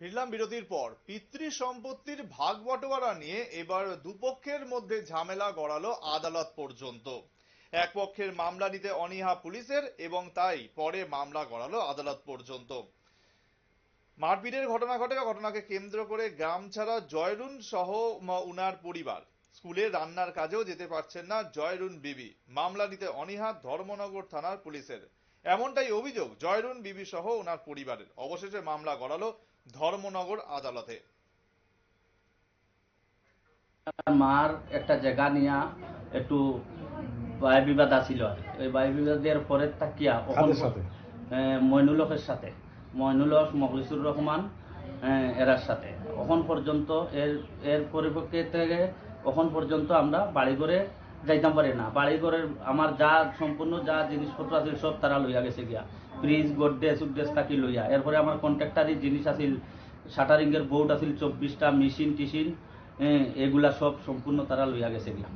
ফিরলাম বিরতির পর। পিতৃ সম্পত্তির ভাগ বটোয়ারা নিয়ে এবার দুপক্ষের মধ্যে ঝামেলা গড়ালো আদালত পর্যন্ত। এক পক্ষের মামলা নিতে অনীহা পুলিশের এবং তাই পরে মামলা গড়ালো আদালত পর্যন্ত। মারপিটের ঘটনা ঘটে, ঘটনাকে কেন্দ্র করে গ্রাম ছাড়া জয়রুন সহ উনার পরিবার। স্কুলে রান্নার কাজেও যেতে পারছেন না জয়রুন বিবি। মামলা নিতে অনীহা ধর্মনগর থানার পুলিশের। এমনটাই অভিযোগ জয়রুন বিবি সহ ওনার পরিবারের। অবশেষে মামলা গড়ালো ধর্মনগর আদালতে। মার একটা জায়গা নিয়া একটু বায় বিবাদ আছিল। আর ওই বায় বিবাদের পরে তাকিয়া সাথে? মইনুলকের সাথে। মইনুলক মখলিসুর রহমান আহ, এরার সাথে। ওখন পর্যন্ত এর এর পরিপ্রেক্ষিতে ওখন পর্যন্ত আমরা বাড়ি ঘরে যাইতাম না। বাড়ি ঘরের আমার যা সম্পূর্ণ যা জিনিসপত্র আছে সব তারা লইয়া গেছে গিয়া। ফ্রিজ গোড্রেজ উড্রেজ থাকি লইয়া। এরপরে আমার কন্ট্রাক্টারি জিনিস আছিল শাটারিংয়ের বোর্ড আছিল চব্বিশটা মেশিন টিশিন হ্যাঁ, এগুলা সব সম্পূর্ণ তারা লইয়া গেছে গিয়া।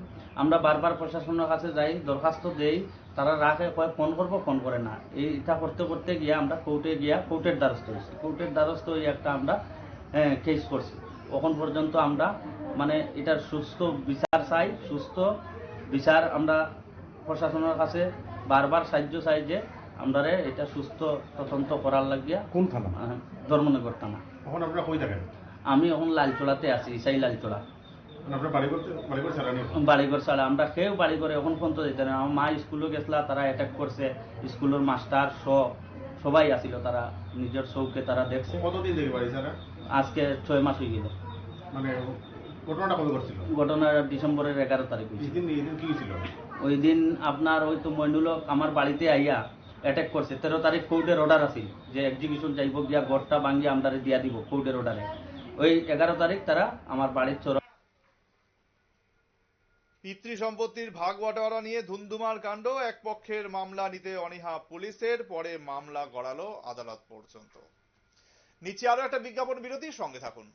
আমরা বারবার প্রশাসনের কাছে যাই দরখাস্ত দেই তারা রাখে কয় ফোন করব? ফোন করে না। এইটা করতে করতে গিয়া আমরা কোর্টে গিয়া কোর্টের দ্বারস্থ হয়েছি। কোর্টের দ্বারস্থ হয়ে একটা আমরা কেস করছি। এখন পর্যন্ত আমরা মানে এটার সুস্থ বিচার চাই সুস্থ বিচার আমরা প্রশাসনের কাছে বারবার সাহায্য চাই যে আমরা এটা সুস্থ তদন্ত করার লাগিয়া কোন থানা? ধর্মনগর থানা। এখন আপনারা কই থাকেন? আমি এখন লালচোলাতে আছি ইসাই লালচোলা। বাড়িঘর ছাড়া আমরা কেউ বাড়িঘরে এখন পর্যন্ত যেতে না আমার মা স্কুলে গেছিলা তারা অ্যাটাক করছে স্কুলের মাস্টার স সবাই আসিল তারা নিজের চৌকে তারা দেখছে। কতদিন আজকে ছয় মাস হয়ে গেল। মানে ঘটনাটা কবে করছিল ঘটনা ডিসেম্বরের এগারো তারিখ হয়েছে। এই দিন এই দিন কি ছিল? ওই দিন আপনার ওই তো মইনুলক আমার বাড়িতে আইয়া অ্যাটাক করছে। তেরো তারিখ কোর্টের অর্ডার আছিল যে এক্সিকিউশন যাইব গিয়া গড়টা ভাঙ্গি আমরা দিয়া দিব কোর্টের অর্ডারে ওই এগারো তারিখ তারা আমার বাড়ির চোর পিতৃ সম্পত্তির ভাগ বটোয়ারা নিয়ে ধুন্ধুমার কাণ্ড। এক পক্ষের মামলা নিতে অনীহা পুলিশের পরে মামলা গড়ালো আদালত পর্যন্ত। নিচে আরও একটা বিজ্ঞাপন বিরতির সঙ্গে থাকুন।